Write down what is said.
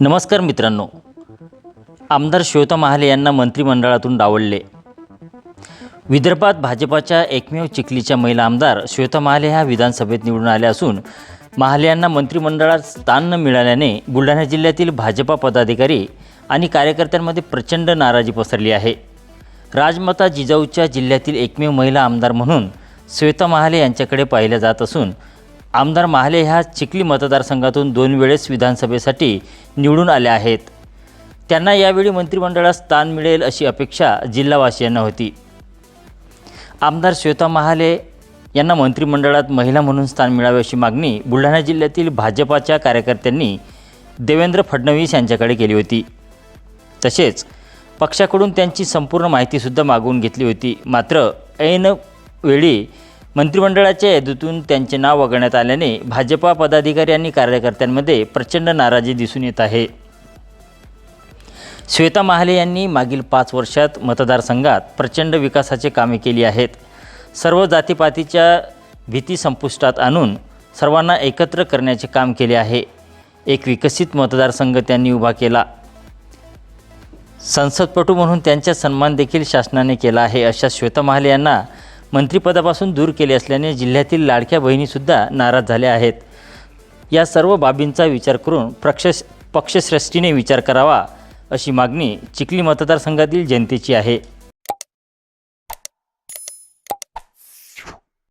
नमस्कार मित्रांनो. आमदार श्वेता महाले यांना मंत्रिमंडळातून डावलले. विदर्भात भाजपाच्या एकमेव चिखलीच्या महिला आमदार श्वेता महाले ह्या विधानसभेत निवडून आल्या असून महाले यांना मंत्रिमंडळात स्थान न मिळाल्याने बुलढाणा जिल्ह्यातील भाजपा पदाधिकारी आणि कार्यकर्त्यांमध्ये प्रचंड नाराजी पसरली आहे. राजमाता जिजाऊच्या जिल्ह्यातील एकमेव महिला आमदार म्हणून श्वेता महाले यांच्याकडे पाहिल्या जात असून आमदार महाले ह्या चिखली मतदारसंघातून दोन वेळेस विधानसभेसाठी निवडून आल्या आहेत. त्यांना यावेळी मंत्रिमंडळात स्थान मिळेल अशी अपेक्षा जिल्हावासियांना होती. आमदार श्वेता महाले यांना मंत्रिमंडळात महिला म्हणून स्थान मिळावे अशी मागणी बुलढाणा जिल्ह्यातील भाजपाच्या कार्यकर्त्यांनी देवेंद्र फडणवीस यांच्याकडे केली होती. तसेच पक्षाकडून त्यांची संपूर्ण माहितीसुद्धा मागवून घेतली होती. मात्र ऐन वेळी मंत्रिमंडळाच्या यादीतून त्यांचे नाव वगळण्यात आल्याने भाजपा पदाधिकारी आणि कार्यकर्त्यांमध्ये प्रचंड नाराजी दिसून येत आहे. श्वेता महाले यांनी मागील पाच वर्षात मतदारसंघात प्रचंड विकासाचे कामे केली आहेत. सर्व जातीपातीच्या भीती संपुष्टात आणून सर्वांना एकत्र करण्याचे काम केले आहे. एक विकसित मतदारसंघ त्यांनी उभा केला. संसदपटू म्हणून त्यांचा सन्मान देखील शासनाने केला आहे अशा श्वेता महाले यांना मंत्रिपदापासून दूर केले असल्याने जिल्ह्यातील लाडक्या बहिणीसुद्धा नाराज झाल्या आहेत. या सर्व बाबींचा विचार करून पक्ष पक्षश्रेष्ठीने विचार करावा अशी मागणी चिखली मतदारसंघातील जनतेची आहे.